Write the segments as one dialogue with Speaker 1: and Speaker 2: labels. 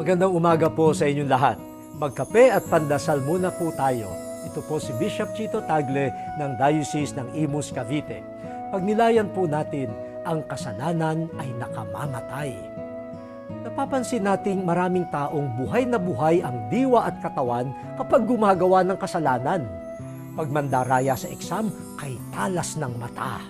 Speaker 1: Magandang umaga po sa inyong lahat. Magkape at pandasal muna po tayo. Ito po si Bishop Chito Tagle ng Diocese ng Imus, Cavite. Pagnilayan po natin, ang kasalanan ay nakamamatay. Napapansin nating maraming taong buhay na buhay ang diwa at katawan kapag gumagawa ng kasalanan. Pag mandaraya sa exam, kay talas ng mata.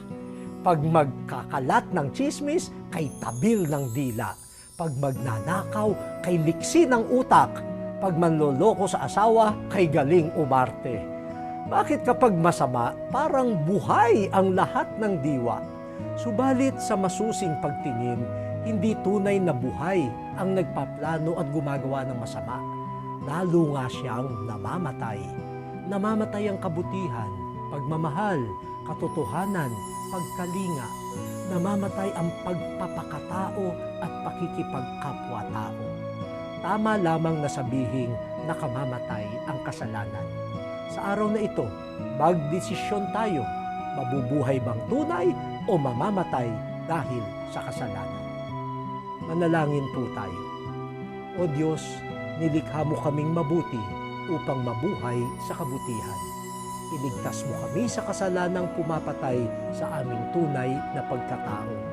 Speaker 1: Pag magkakalat ng chismis, kay tabil ng dila. Pag magnanakaw, kay liksi ng utak. Pag manloloko sa asawa, kay galing umarte. Bakit kapag masama, parang buhay ang lahat ng diwa? Subalit sa masusing pagtingin, hindi tunay na buhay ang nagpaplano at gumagawa ng masama. Lalo nga siyang namamatay. Namamatay ang kabutihan, pagmamahal, katotohanan, pagkalinga. Namamatay ang pagpapakatao at pakikipagkapwa-tao. Tama lamang na sabihing nakamamatay ang kasalanan. Sa araw na ito, magdesisyon tayo. Mabubuhay bang tunay o mamamatay dahil sa kasalanan? Manalangin po tayo. O Diyos, nilikha mo kaming mabuti upang mabuhay sa kabutihan. Iligtas mo kami sa kasalanang pumapatay sa aming tunay na pagkatao.